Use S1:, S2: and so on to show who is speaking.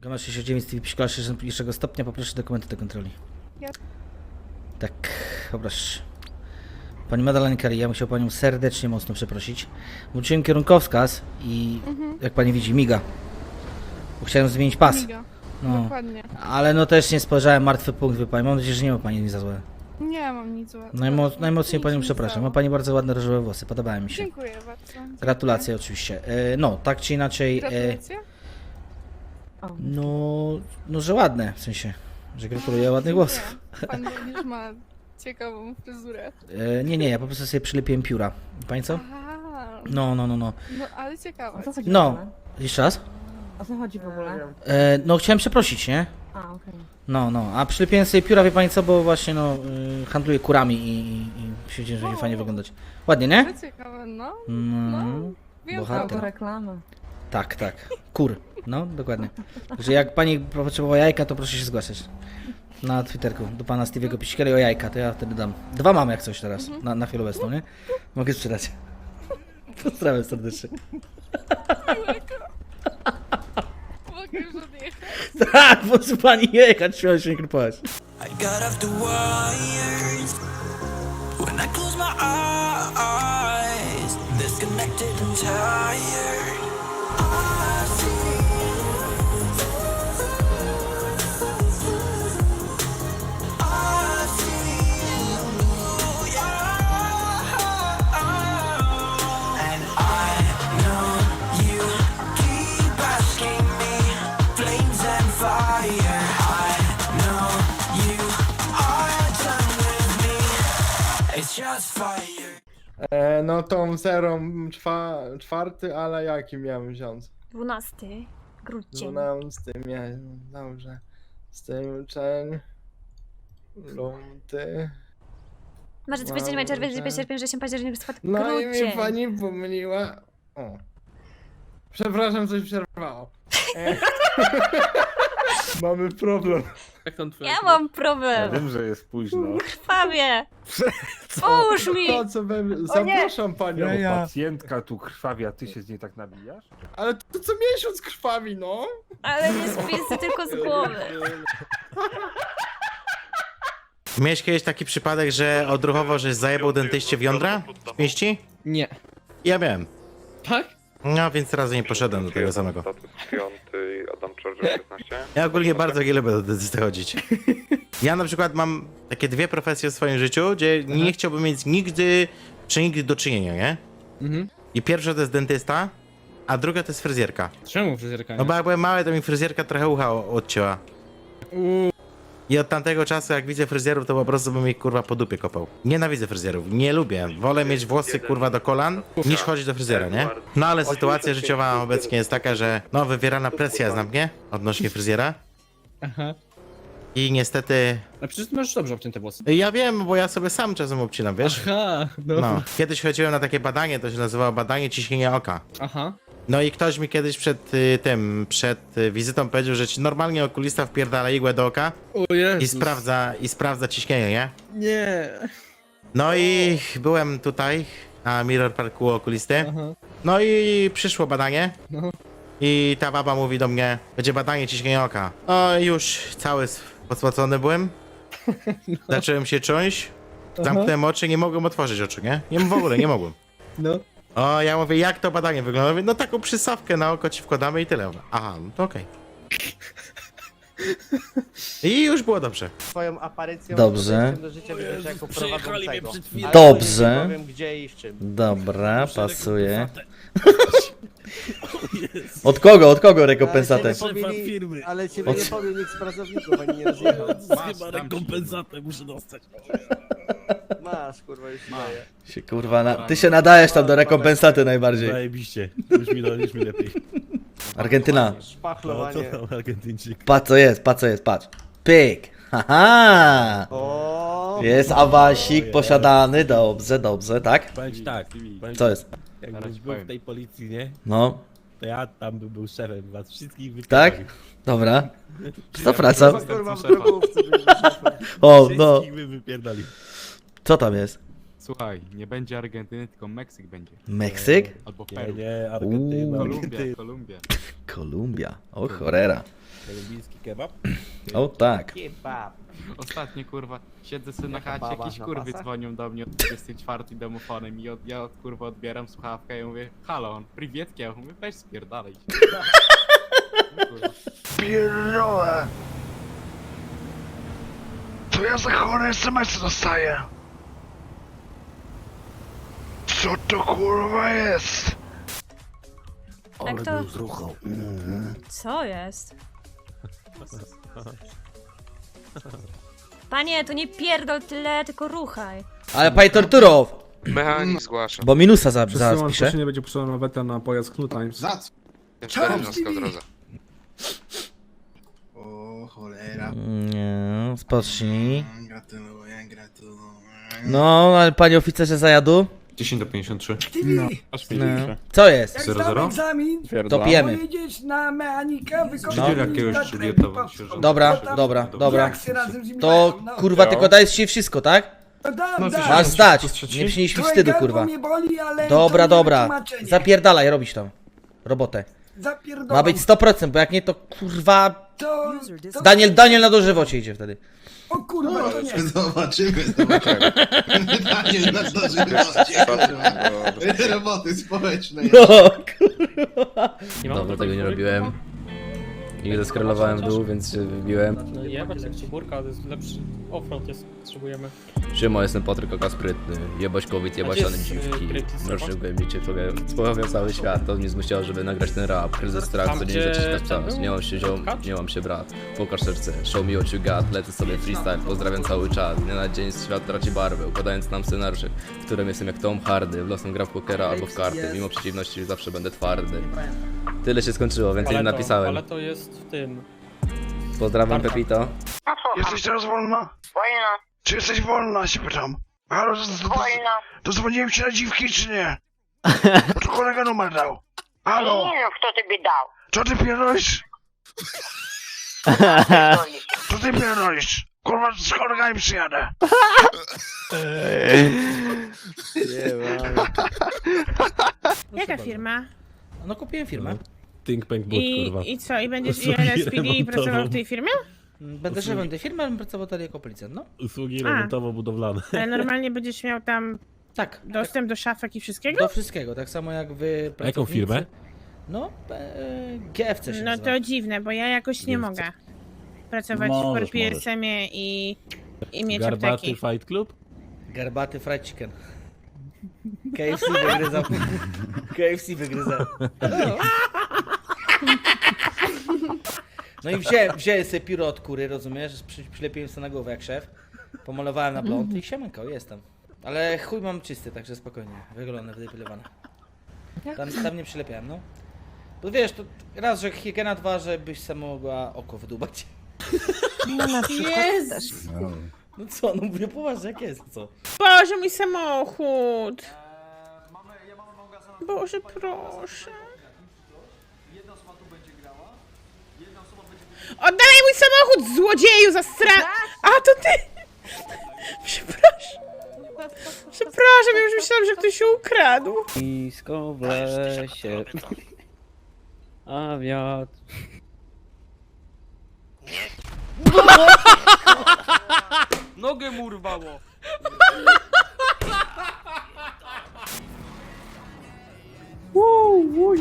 S1: Gama 69 TV Psikala 61 stopnia, poproszę dokumenty do kontroli.
S2: Ja-
S1: Tak, poproszę. Pani Madalena Kari, ja musiał Panią serdecznie mocno przeprosić. Wróciłem kierunkowskaz i jak Pani widzi, miga. Bo chciałem zmienić pas.
S2: Miga.
S1: No.
S2: Dokładnie.
S1: Ale no też nie spojrzałem, martwy punkt, wie Pani. Mam nadzieję, że nie ma Pani nic za złe.
S2: Nie mam nic złego.
S1: Najmo najmocniej
S2: Nic
S1: Panią przepraszam. Ma Pani bardzo ładne różowe włosy, podobają mi się.
S2: Dziękuję bardzo.
S1: Gratulacje oczywiście. E, no, tak czy inaczej. E,
S2: Gratulacje.
S1: No, no, że ładne, w sensie, że gratuluję ładnych głosów.
S2: Pan również ma ciekawą fryzurę.
S1: E, nie, nie, ja po prostu sobie przylepiłem pióra. Pani co?
S2: Aha.
S1: No, no, no, no.
S2: No ale ciekawe.
S3: O co chodzi w
S1: No,
S3: ogóle?
S1: jeszcze raz?
S3: O co chodzi w ogóle?
S1: E, no, chciałem przeprosić, nie?
S3: A, okej.
S1: No, no, a przylepiłem sobie pióra, wie pani co, bo właśnie, no, y, handluję kurami i, i, i stwierdziłem, że będzie fajnie wyglądać. Ładnie, nie?
S2: Ale ciekawe, no.
S1: No,
S2: Wiem
S1: Bohater.
S3: To
S2: to.
S3: reklama.
S1: Tak, tak. Kur. No, dokładnie. Że jak pani potrzebowała jajka, to proszę się zgłaszać. Na Twitterku do pana Stevie'ego Pisikeli o jajka, to ja wtedy dam. Dwa mamy jak coś teraz, na, na chwilę obecną, nie? Mogę sprzedać. Pozdrawiam serdecznie.
S2: Mogę już odjechać.
S1: Tak, pani jechać, śmiało się nie.
S4: I got off the wires when I close my eyes, disconnected and tired.
S5: E, no tą zerą czwa, czwarty, ale jaki miałem wziąć?
S6: 12 grudzień.
S5: Dwunasty miałem, dobrze. Styczeń, luty.
S6: Marzec, październik, maj, czerwiec, lipiec, sierpień, wrzesień, październik, listopad,
S5: No i mnie pani pomyliła. O. Przepraszam, coś przerwało. E, Mamy problem.
S7: Jak tam twoja
S6: Ja mam
S7: Ja
S6: problem.
S7: wiem, że jest późno.
S6: Krwawie. Połóż mi.
S5: To co we. Zapraszam panią.
S7: Pacjentka tu krwawi, a ty się z niej tak nabijasz?
S5: Ale to co miesiąc krwawi, no.
S6: Ale nie z pizzy, tylko z głowy.
S8: Miałeś kiedyś taki przypadek, że odruchowo, żeś zajebał dentyście w jądra w pięści?
S5: Nie.
S8: Ja miałem.
S5: Tak?
S8: No, więc razu nie poszedłem do tego samego.
S9: Status 5, Adam Charger 16.
S8: Ja ogólnie bardzo nie lubię do dentysty chodzić. Ja na przykład mam takie dwie profesje w swoim życiu, gdzie nie chciałbym mieć nigdy, czy nigdy do czynienia, nie?
S5: Mhm.
S8: I pierwsza to jest dentysta, a druga to jest fryzjerka.
S5: Czemu fryzjerka
S8: No bo jak byłem mały, to mi fryzjerka trochę ucha o- odcięła. I od tamtego czasu, jak widzę fryzjerów, to po prostu bym ich kurwa po dupie kopał. Nienawidzę fryzjerów, nie lubię. Wolę mieć włosy kurwa do kolan, niż chodzić do fryzjera, nie? No ale sytuacja życiowa obecnie jest taka, że no wywierana presja jest na mnie odnośnie fryzjera.
S5: Aha.
S8: I niestety,
S10: No przecież ty masz dobrze obcięte włosy.
S8: ja wiem, bo ja sobie sam czasem obcinam, wiesz?
S5: Aha,
S8: No. Kiedyś chodziłem na takie badanie, to się nazywało badanie ciśnienia oka.
S5: Aha.
S8: No i ktoś mi kiedyś przed y, tym, przed y, wizytą powiedział, że ci normalnie okulista wpierdala igłę do oka
S5: O Jezus.
S8: i sprawdza, i sprawdza ciśnienie, nie?
S5: Nie.
S8: No i byłem tutaj na Mirror Parku u okulisty.
S5: Aha.
S8: No i przyszło badanie.
S5: No.
S8: I ta baba mówi do mnie, będzie badanie ciśnienia oka. No i już cały s- pospocony byłem. Zacząłem się czuć. Zamknąłem oczy, nie mogłem otworzyć oczu, nie? Nie w ogóle, nie mogłem.
S5: No.
S8: O, ja mówię, jak to badanie wygląda? Mówię, no taką przysawkę na oko ci wkładamy i tyle. Mówię, Aha, no to okej. I już było dobrze.
S10: Twoją aparycją
S1: Dobrze.
S10: podejściem do życia widzę się jako prowadzącego. Ale
S1: Dobrze.
S10: Nie powiem gdzie i w czym.
S1: Dobra, pasuje. Od kogo, od kogo rekompensatę?
S10: Ale ciebie nie powiem- Ale ciebie
S1: Od-
S10: nie powiem nikt z pracowników, ani nie rozjechał.
S7: Chyba rekompensatę muszę dostać.
S10: Masz, kurwa, już daję.
S1: Się kurwa, na... ty się nadajesz tam do rekompensaty najbardziej.
S7: Zajebiście. Już mi, już mi lepiej.
S1: Argentyna.
S7: No, co
S10: Szpachlowanie.
S7: tam Argentyńczyk?
S1: Patrz co jest, patrz co jest, patrz. Pyk. Haha.
S10: O,
S1: Jest awansik posiadany, dobrze, dobrze, tak?
S7: Powiem ci tak, powiem
S1: Co jest?
S7: jakbyś był w tej policji, nie?
S1: No,
S7: To ja tam bym był szefem was wszystkich
S1: tak?
S7: wypierdolił.
S1: Dobra. Co wracam?
S10: kurwa, w drogówce byliśmy.
S1: O,
S7: Wszystkich
S1: no.
S7: bym wypierdolił.
S1: Co tam jest?
S3: Słuchaj, nie będzie Argentyny, tylko Meksyk będzie.
S1: Meksyk?
S3: Albo
S7: Nie,
S3: Peru.
S7: nie, Argentyna.
S3: Kolumbia,
S7: Argentyna.
S3: Kolumbia.
S1: Kolumbia. O cholera.
S7: Kolumbijski kebab?
S1: O tak.
S10: Kebab.
S3: Ostatnio kurwa, siedzę sobie na chacie,
S10: baba
S3: jakieś
S10: na
S3: kurwy
S10: pasach?
S3: dzwonią do mnie od 24 domofonem i od, ja od, kurwa odbieram słuchawkę i mówię Halo, on, priwietki, ja mówię weź spierdalaj. No, kurwa.
S11: Pierdolę. To ja za chore SMS dostaję. Co to kurwa jest?
S6: Jak to? Co jest? Panie, to nie pierdol tyle, tylko ruchaj.
S1: Ale panie Torturow!
S9: Mechanik zgłasza.
S1: Bo minusa za, zaraz pisze.
S12: nie będzie przesyłana weta na pojazd Knu Times. Za co?
S9: Cztery jednostka w drodze.
S12: O cholera.
S1: Nie, spocznij.
S12: Gratuluję, gratuluję.
S1: No, ale panie oficerze zajadu?
S3: 10 do 53. Aż
S1: No. Co jest?
S3: 0
S13: egzamin,
S1: To pijemy.
S13: pojedziesz na
S1: No.
S3: jakiegoś się żona.
S1: Dobra, dobra, dobra.
S13: Reakcje razem z nim
S1: To
S13: mają, no.
S1: kurwa tylko dajesz ci wszystko, tak?
S13: No dam, dam.
S1: Masz zdać. Nie przynieśli wstydu,
S13: gardło
S1: kurwa.
S13: mnie boli, ale
S1: Dobra,
S13: nie
S1: dobra.
S13: wytłumaczenie.
S1: Zapierdalaj, robisz tam. Robotę. Ma być 100%, bo jak nie to kurwa...
S13: To, to...
S1: Daniel, Daniel na dożywocie idzie wtedy.
S13: O kurwa, to nie.
S12: Zobaczymy, zobaczymy. Daniel na to Roboty społeczne.
S1: No,
S14: Dawno tego nie robiłem. I zeskrolowałem w dół, więc się wybiłem.
S13: No jebać jak burka, to jest lepszy offroad jest, potrzebujemy.
S14: Siema, jestem Patryk Oka Sprytny. Jebać COVID, jebać
S13: jest,
S14: dziwki.
S13: y, Krytis,
S14: głębicie, pojawiał cały świat. To mnie zmusiło, żeby nagrać ten rap. Kryzys strach,
S13: Tam,
S14: co nie
S13: gdzie ten był?
S14: Nie mam się ziom, nie mam się brat. Pokaż serce, show me what you got. Lecę sobie freestyle, pozdrawiam cały czat. Nie na dzień świat traci barwę, układając nam scenariusze, w którym jestem jak Tom Hardy. W losem gra w pokera albo w karty. Mimo przeciwności zawsze będę twardy. Tyle się skończyło, więcej nie napisałem.
S13: to jest w tym.
S14: Pozdrawiam Pepito.
S11: Jesteś teraz wolna?
S6: Wolno,
S11: Czy jesteś wolna, się pytam? Halo, to, to,
S6: wolno.
S11: to dzwoniłem ci na dziwki, czy nie? Bo to kolega numer dał. Halo,
S6: no, kto tobie dał?
S11: co ty pierdolisz? Co ty pierdolisz? Kurwa, z kolegami przyjadę.
S2: Jaka firma?
S1: No kupiłem firmę.
S7: Think Pink Boot, kurwa.
S2: I co, i będziesz
S7: Usługi
S2: ILSPD i pracował w tej firmie?
S1: Będę szefem tej firmy, ale bym pracował tutaj jako policjant, no.
S7: Usługi
S2: A.
S7: remontowo-budowlane.
S2: Ale normalnie będziesz miał tam
S1: Tak.
S2: dostęp do szafek i wszystkiego?
S1: Do wszystkiego, tak samo jak wy
S7: jaką
S1: pracownicy.
S7: firmę?
S1: No, e, GFC się
S2: No
S1: nazywa.
S2: to dziwne, bo ja jakoś nie
S7: Nie
S2: mogę pracować
S7: Możesz,
S2: w PSM-ie i, i mieć
S7: Garbaty
S2: apteki.
S7: Fight Club?
S1: Garbaty fried chicken. KFC wygryzał. KFC wygryzał. No i wziąłem, wziąłem sobie pióro od kury, rozumiesz? Przy, przylepiłem sobie na głowę jak szef. Pomalowałem na blond i siemanko, jestem. Ale chuj mam czysty, także spokojnie. Wygolone, wydepilowane. Tam, tam nie przylepiałem, no. Bo wiesz, to raz, że higiena, dwa, żebyś sama mogła oko wydubać.
S6: No na przykład też.
S1: No co, no mówię poważnie, jak jest, co?
S2: Boże, mój samochód! Boże, proszę. Oddawaj mój samochód, złodzieju, zastra... A, to ty! Przepraszam. Przepraszam, ja już myślałam, że ktoś się ukradł.
S13: Nisko w lesie. A wiatr.
S3: Nogę mu urwało!
S13: Uj, uj.